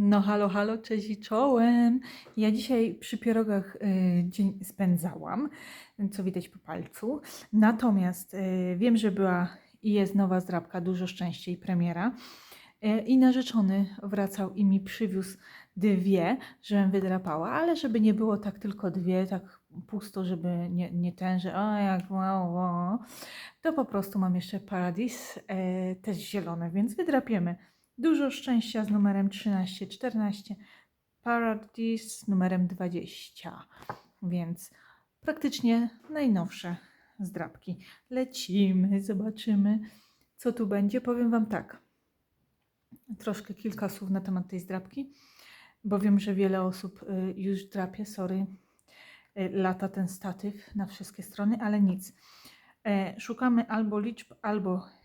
No halo, halo, cześć i czołem. Ja dzisiaj przy pierogach y, dzień spędzałam, co widać po palcu. Natomiast y, wiem, że była i jest nowa zdrabka, dużo szczęścia i premiera. Y, I narzeczony wracał i mi przywiózł dwie, żebym wydrapała, ale żeby nie było tak tylko dwie, tak pusto, żeby nie, nie ten, że o jak wow, wow, to po prostu mam jeszcze Paradis, e, też zielone, więc wydrapiemy. Dużo szczęścia z numerem 1314, Paradis z numerem 20, więc praktycznie najnowsze zdrabki. Lecimy, zobaczymy, co tu będzie. Powiem Wam tak, troszkę kilka słów na temat tej zdrabki, bo wiem, że wiele osób y, już drapie, sorry, y, lata ten statyw na wszystkie strony, ale nic. E, Szukamy albo liczb, albo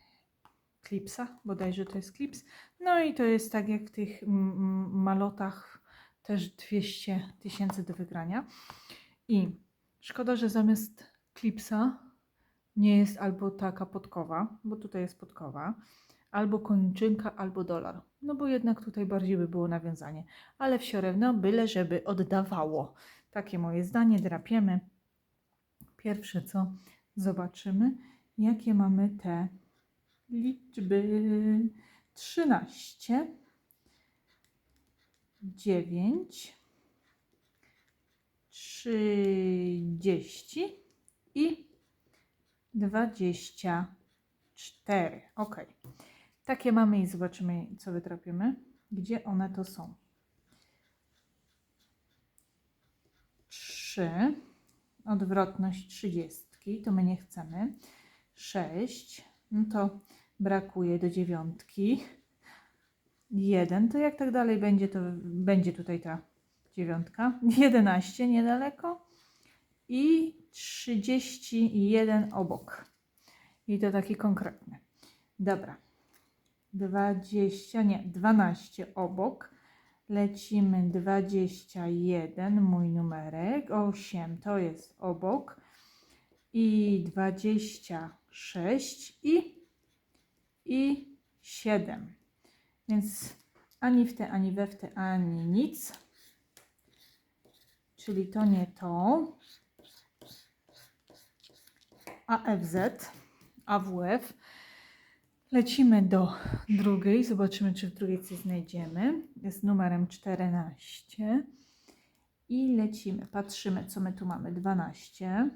klipsa, bodajże to jest klips. No i to jest tak jak w tych malotach, też 200 tysięcy do wygrania. I szkoda, że zamiast klipsa nie jest albo taka podkowa, bo tutaj jest podkowa, albo kończynka, albo dolar. No bo jednak tutaj bardziej by było nawiązanie. Ale no byle żeby oddawało. Takie moje zdanie, drapiemy. Pierwsze co zobaczymy, jakie mamy te liczby 13, 9, 30 i 24. Ok. Takie mamy i zobaczymy, co wytrapimy. Gdzie one to są? 3. Odwrotność 30. To my nie chcemy. 6. No to brakuje do dziewiątki. Jeden, to jak tak dalej będzie, to będzie tutaj ta dziewiątka. 11 niedaleko i 31 obok. I to taki konkretny. Dobra. 20, nie, 12 obok. Lecimy 21, mój numerek. 8 to jest obok. I 26 i i 7. Więc ani w te, ani we w te, ani nic. Czyli to nie to. AFZ, AWF. Lecimy do drugiej. Zobaczymy, czy w drugiej coś znajdziemy. Jest numerem 14. I lecimy. Patrzymy, co my tu mamy. 12.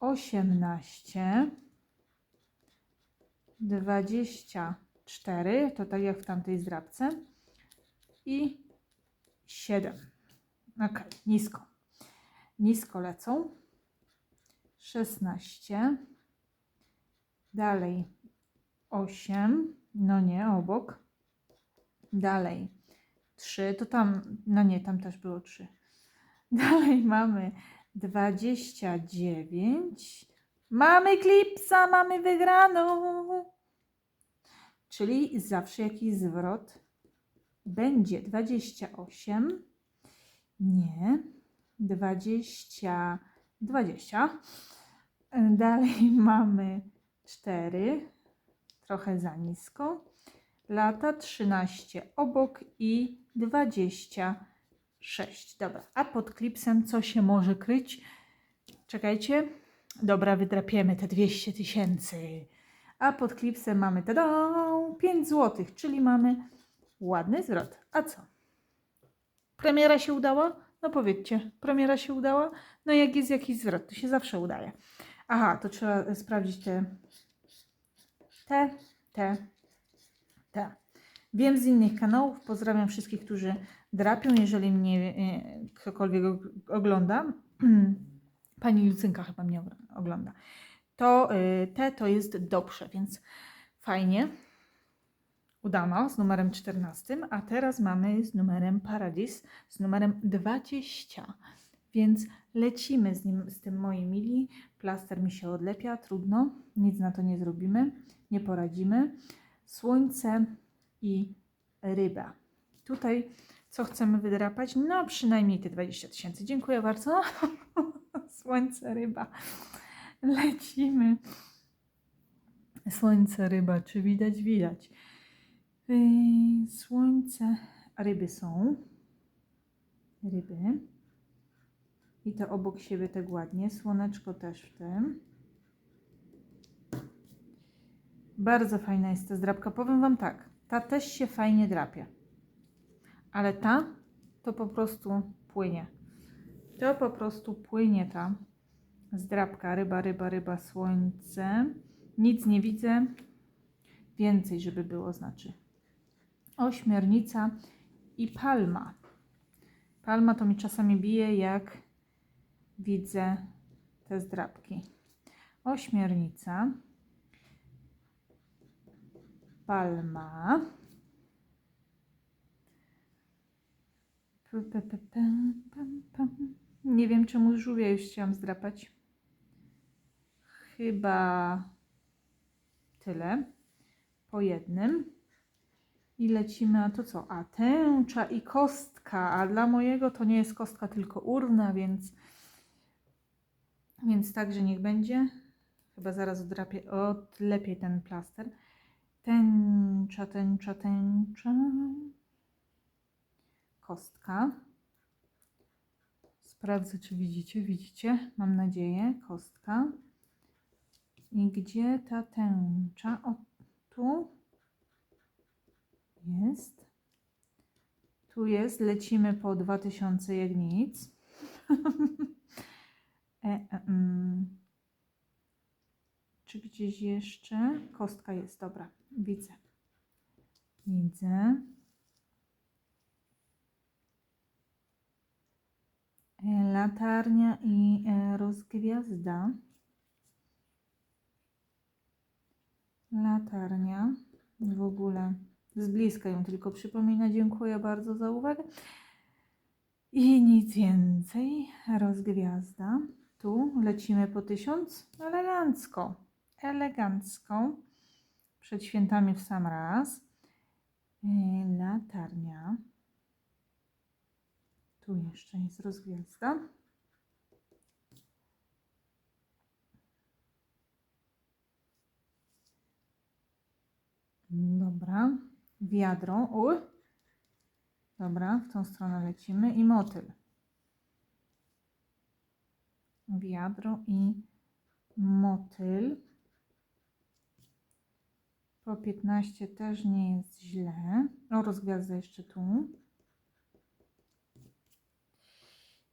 18. 24, to tak jak w tamtej zdrabce. I 7. Ok, nisko. Nisko lecą. 16. Dalej 8. No nie, obok. Dalej 3. To tam, no nie, tam też było 3. Dalej mamy 29. Mamy klipsa, mamy wygraną. Czyli zawsze jakiś zwrot będzie 28. Nie. 20. 20. Dalej mamy 4. Trochę za nisko. Lata 13 obok i 26. Dobra, a pod klipsem co się może kryć? Czekajcie. Dobra, wydrapiemy te 200 tysięcy. A pod klipsem mamy tada, 5 zł, czyli mamy ładny zwrot. A co? Premiera się udała? No powiedzcie, premiera się udała? No jak jest jakiś zwrot, to się zawsze udaje. Aha, to trzeba sprawdzić te, te, te, te. Wiem z innych kanałów, pozdrawiam wszystkich, którzy drapią, jeżeli mnie e, ktokolwiek ogląda. Pani Lucynka chyba mnie ogląda. To y, te to jest dobrze, więc fajnie. Udano z numerem 14, a teraz mamy z numerem Paradis, z numerem 20. Więc lecimy z, nim, z tym moim mili. Plaster mi się odlepia, trudno, nic na to nie zrobimy, nie poradzimy. Słońce i ryba. Tutaj co chcemy wydrapać? No przynajmniej te 20 tysięcy. Dziękuję bardzo. Słońce, ryba. Lecimy. Słońce, ryba. Czy widać? Widać. Yy, Słońce. ryby są. Ryby. I to obok siebie tak ładnie. Słoneczko też w tym. Bardzo fajna jest ta zdrabka. Powiem Wam tak, ta też się fajnie drapie. Ale ta to po prostu płynie. To po prostu płynie ta zdrabka. Ryba, ryba, ryba, słońce. Nic nie widzę. Więcej, żeby było, znaczy. Ośmiornica i palma. Palma to mi czasami bije, jak widzę te zdrabki. Ośmiornica. Palma. Nie wiem, czemu żółwia już chciałam zdrapać. Chyba tyle. Po jednym. I lecimy, a to co? A tęcza i kostka. A dla mojego to nie jest kostka, tylko urna, więc, więc także niech będzie. Chyba zaraz odrapię, odlepię ten plaster. Tęcza, tęcza, tęcza. Kostka. Sprawdzę, czy widzicie. Widzicie? Mam nadzieję. Kostka. I gdzie ta tęcza? O, tu jest. Tu jest. Lecimy po 2000 jak nic. e, e, mm. Czy gdzieś jeszcze? Kostka jest, dobra. Widzę. Widzę. Latarnia i e, rozgwiazda. Latarnia. W ogóle z bliska ją tylko przypomina. Dziękuję bardzo za uwagę. I nic więcej. Rozgwiazda. Tu lecimy po tysiąc. Elegancko. Elegancko. Przed świętami w sam raz. E, Latarnia. Tu jeszcze jest rozgwiazda. Dobra. Wiadro. U. Dobra, w tą stronę lecimy. I motyl. Wiadro i motyl. Po 15 też nie jest źle. O, rozgwiazda jeszcze tu.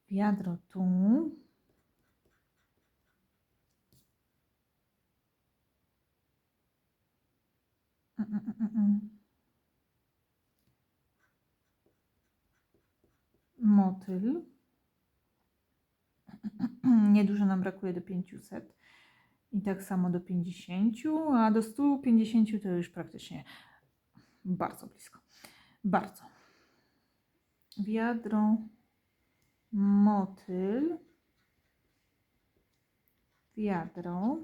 Wiadro tu. Mm, mm, mm, mm. Motyl. Nam brakuje do 500. Tak samo do 50, a do 150 to już praktycznie bardzo blisko. Bardzo. Wiadro, motyl, wiadro.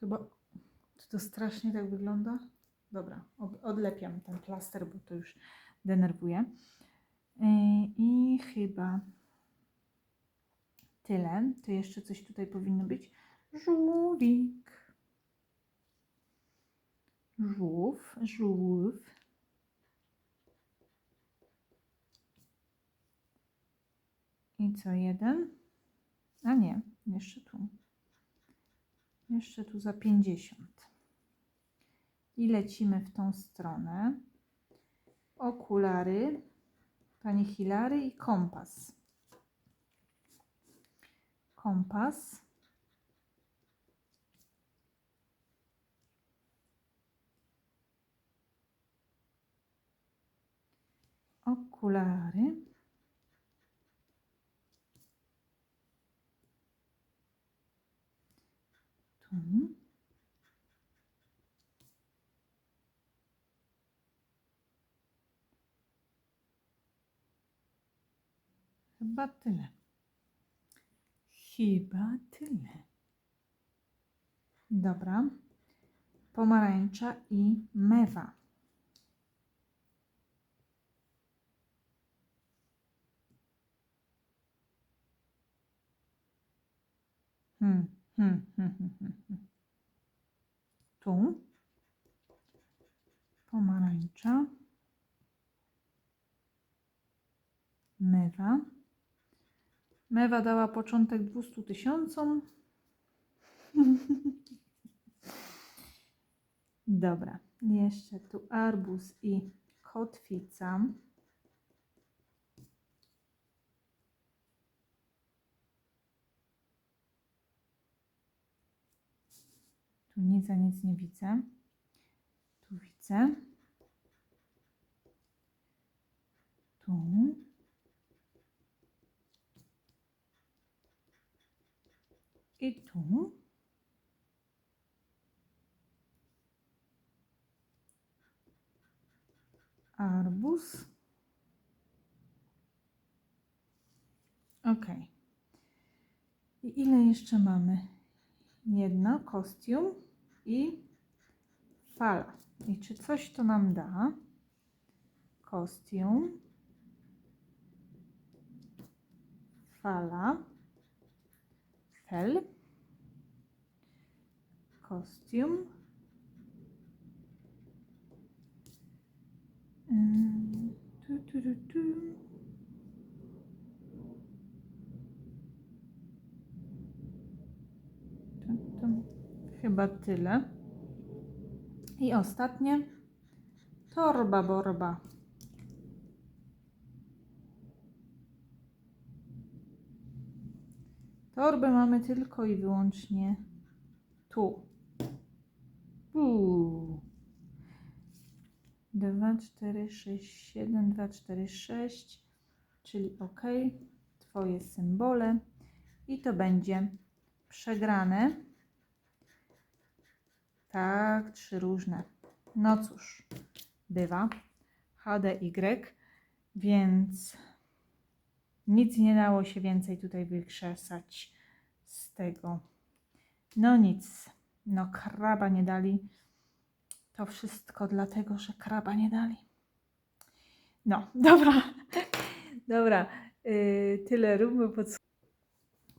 Chyba czy to strasznie tak wygląda? Dobra, od- odlepiam ten plaster, bo to już denerwuje. Yy, I chyba tyle. To jeszcze coś tutaj powinno być. Żółwik. Żółw, żółw. I co, jeden? A nie, jeszcze tu. Jeszcze tu za 50. I lecimy w tą stronę. Okulary, pani Hilary i kompas. Kompas. Okulary. Tu. Chyba tyle. Chyba tyle. Dobra. Pomarańcza i mewa. Hmm, hmm, hmm, hmm, hmm, hmm. Tu. pomarańcza, mewa. Mewa dała początek 200 tysiącom. Dobra, jeszcze tu arbuz i kotwica. Tu nic za nic nie widzę. Tu widzę. Tu. I tu. Arbuz. Ok. I ile jeszcze mamy? Jedno, kostium i fala. I czy coś to nam da? Kostium, fala, fel, kostium, tu, tu, tu, tu. To, to chyba tyle. I ostatnie. Torba borba. Torbę mamy tylko i wyłącznie tu. Uuu. 2, 4, 6, 7, 2, 4, 6, czyli OK. Twoje symbole. I to będzie przegrane. Tak, trzy różne. No cóż, bywa. HDY, więc nic nie dało się więcej tutaj wykrzesać z tego. No nic. No kraba nie dali. To wszystko dlatego, że kraba nie dali. No, dobra. Dobra. Yy, tyle róbmy pod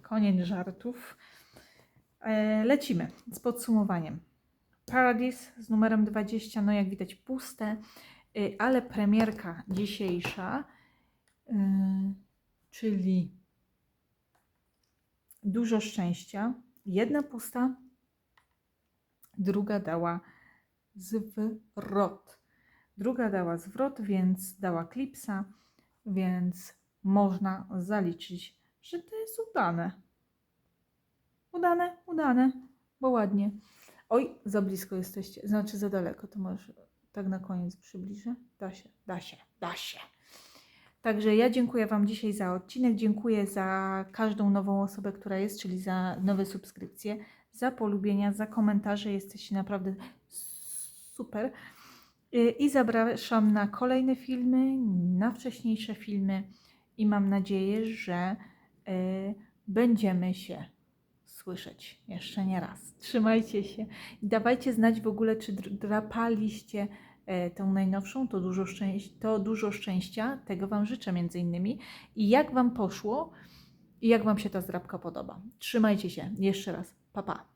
koniec żartów. E, lecimy z podsumowaniem. Paradise z numerem 20, no jak widać puste, y, ale premierka dzisiejsza, y, czyli dużo szczęścia. Jedna pusta, druga dała zwrot. Druga dała zwrot, więc dała klipsa, więc można zaliczyć, że to jest udane. Udane, udane, bo ładnie. Oj, za blisko jesteście, znaczy za daleko, to może tak na koniec przybliżę. Da się, da się, da się. Także ja dziękuję Wam dzisiaj za odcinek, dziękuję za każdą nową osobę, która jest, czyli za nowe subskrypcje, za polubienia, za komentarze, jesteście naprawdę super. Y, I zapraszam na kolejne filmy, na wcześniejsze filmy i mam nadzieję, że y, będziemy się słyszeć jeszcze nie raz. Trzymajcie się i dawajcie znać w ogóle, czy dr- drapaliście tą najnowszą, to dużo, szczęś- to dużo szczęścia, tego Wam życzę między innymi i jak Wam poszło i jak Wam się ta zdrabka podoba. Trzymajcie się, jeszcze raz, pa pa.